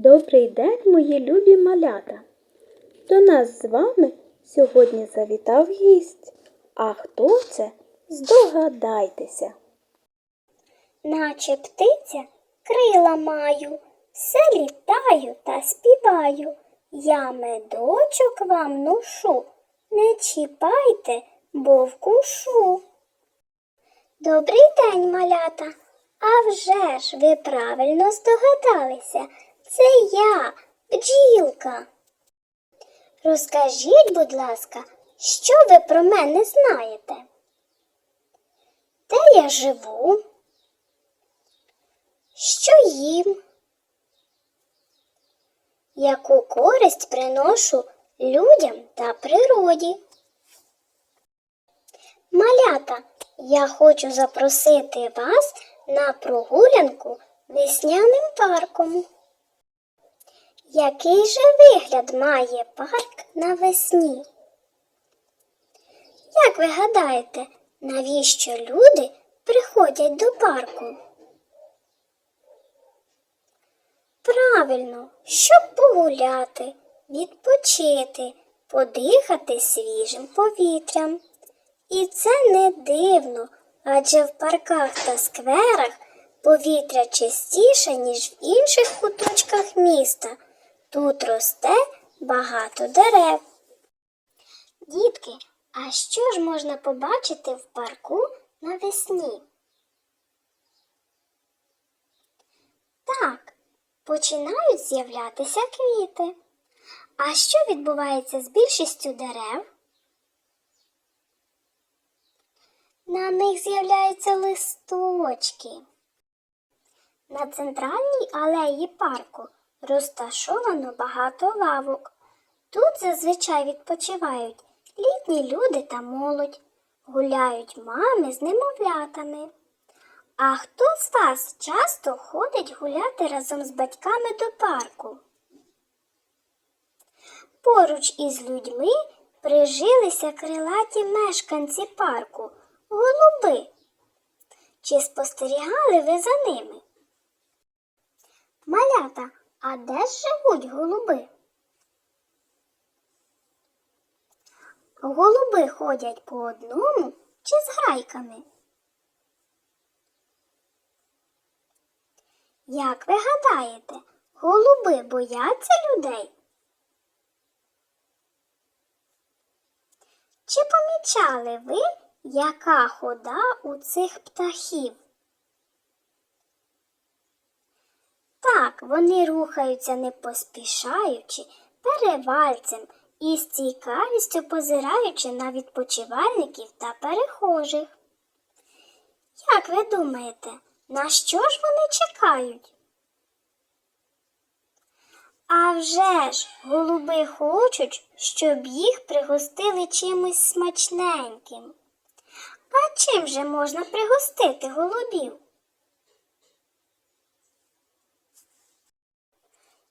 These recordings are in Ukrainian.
Добрий день, мої любі малята. До нас з вами сьогодні завітав гість. А хто це? Здогадайтеся. Наче птиця крила маю, все літаю та співаю. Я медочок вам ношу, не чіпайте, бо вкушу. Добрий день, малята. А вже ж ви правильно здогадалися. Це я, бджілка. Розкажіть, будь ласка, що ви про мене знаєте? Де я живу? Що їм? Яку користь приношу людям та природі? Малята, я хочу запросити вас на прогулянку весняним парком. Який же вигляд має парк навесні? Як ви гадаєте, навіщо люди приходять до парку? Правильно, щоб погуляти, відпочити, подихати свіжим повітрям. І це не дивно, адже в парках та скверах повітря чистіше, ніж в інших куточках міста. Тут росте багато дерев. Дітки, а що ж можна побачити в парку навесні? Так, починають з'являтися квіти. А що відбувається з більшістю дерев? На них з'являються листочки. На центральній алеї парку розташовано багато лавок. Тут зазвичай відпочивають літні люди та молодь, гуляють мами з немовлятами. А хто з вас часто ходить гуляти разом з батьками до парку? Поруч із людьми прижилися крилаті мешканці парку, голуби. Чи спостерігали ви за ними? Малята, а де ж живуть голуби? Голуби ходять по одному чи з грайками? Як ви гадаєте, голуби бояться людей? Чи помічали ви, яка хода у цих птахів? Так, вони рухаються не поспішаючи, перевальцем і з цікавістю позираючи на відпочивальників та перехожих. Як ви думаєте, на що ж вони чекають? А вже ж голуби хочуть, щоб їх пригостили чимось смачненьким. А чим же можна пригостити голубів?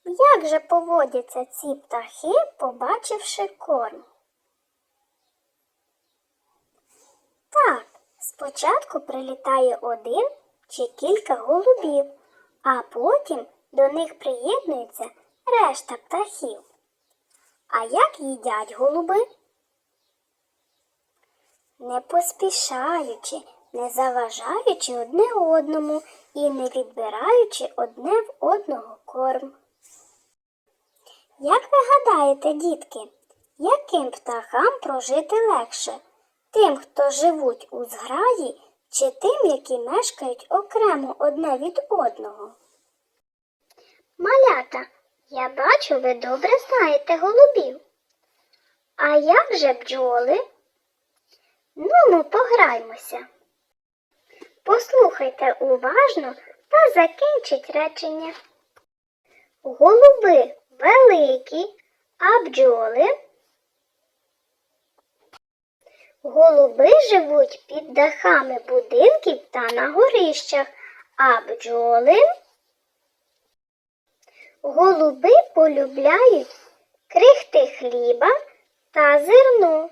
Як же поводяться ці птахи, побачивши корм? Так, спочатку прилітає один чи кілька голубів, а потім до них приєднується решта птахів. А як їдять голуби? Не поспішаючи, не заважаючи одне одному і не відбираючи одне в одного корм. Як ви гадаєте, дітки, яким птахам прожити легше? Тим, хто живуть у зграї, чи тим, які мешкають окремо одне від одного? Малята, я бачу, ви добре знаєте голубів. А як же бджоли? Ну, ми пограймося. Послухайте уважно та закінчіть речення. Голуби великі, а бджоли. Голуби живуть під дахами будинків та на горищах, а бджоли. Голуби полюбляють крихти хліба та зерно,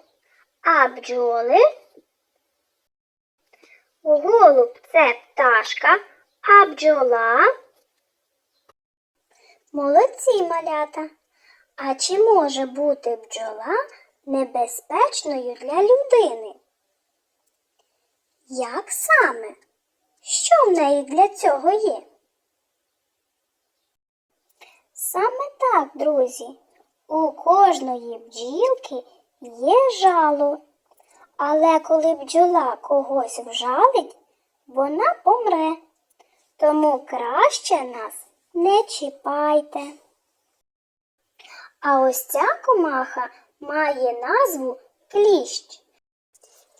а бджоли. Голуб це пташка, а бджола Молодці малята. А чи може бути бджола небезпечною для людини? Як саме? Що в неї для цього є? Саме так, друзі. У кожної бджілки є жало. Але коли бджола когось вжалить, вона помре. Тому краще нас не чіпайте. А ось ця комаха має назву кліщ.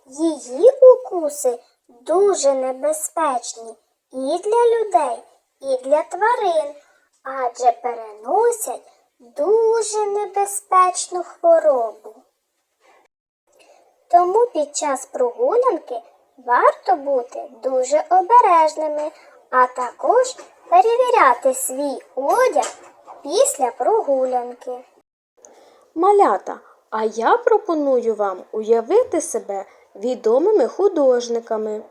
Її укуси дуже небезпечні і для людей, і для тварин, адже переносять дуже небезпечну хворобу. Тому під час прогулянки варто бути дуже обережними, а також перевіряти свій одяг після прогулянки. Малята, а я пропоную вам уявити себе відомими художниками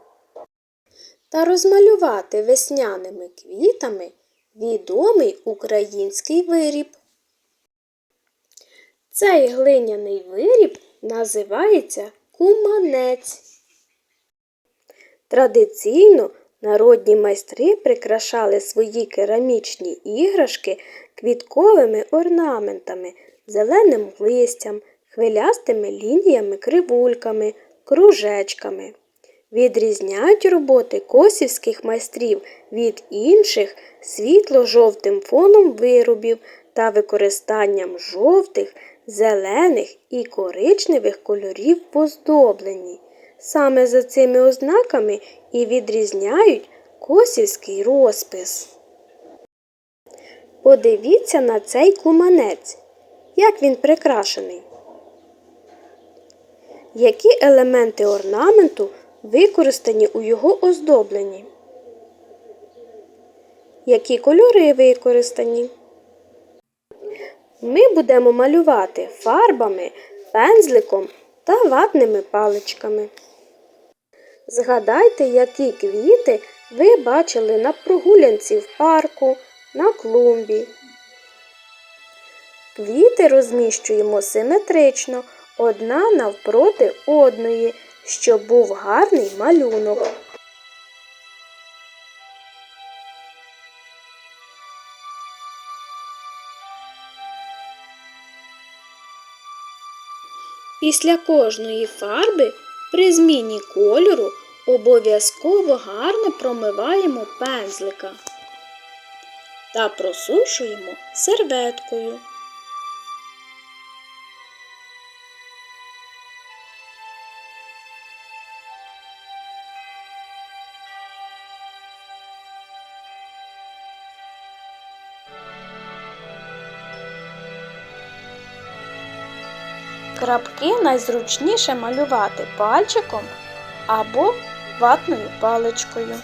та розмалювати весняними квітами відомий український виріб. Цей глиняний виріб називається куманець. Традиційно народні майстри прикрашали свої керамічні іграшки квітковими орнаментами, зеленим листям, хвилястими лініями, кривульками, кружечками. Відрізняють роботи косівських майстрів від інших світло-жовтим фоном виробів та використанням жовтих, зелених і коричневих кольорів в оздобленні. Саме за цими ознаками і відрізняють косівський розпис. Подивіться на цей куманець. Як він прикрашений. Які елементи орнаменту використані у його оздобленні? Які кольори використані? Ми будемо малювати фарбами, пензликом та ватними паличками. Згадайте, які квіти ви бачили на прогулянці в парку, на клумбі. Квіти розміщуємо симетрично, одна навпроти одної, щоб був гарний малюнок. Після кожної фарби при зміні кольору обов'язково гарно промиваємо пензлика та просушуємо серветкою. Крапки найзручніше малювати пальчиком або ватною паличкою.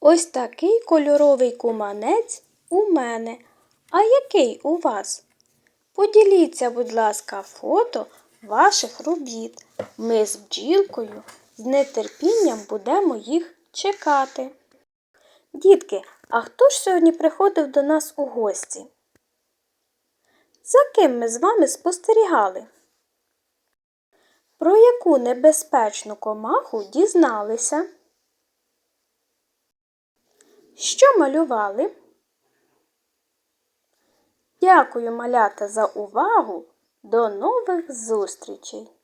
Ось такий кольоровий куманець у мене. А який у вас? Поділіться, будь ласка, фото ваших робіт. Ми з бджілкою з нетерпінням будемо їх чекати. Дітки, а хто ж сьогодні приходив до нас у гості? За ким ми з вами спостерігали? Про яку небезпечну комаху дізналися? Що малювали? Дякую, малята, за увагу. До нових зустрічей!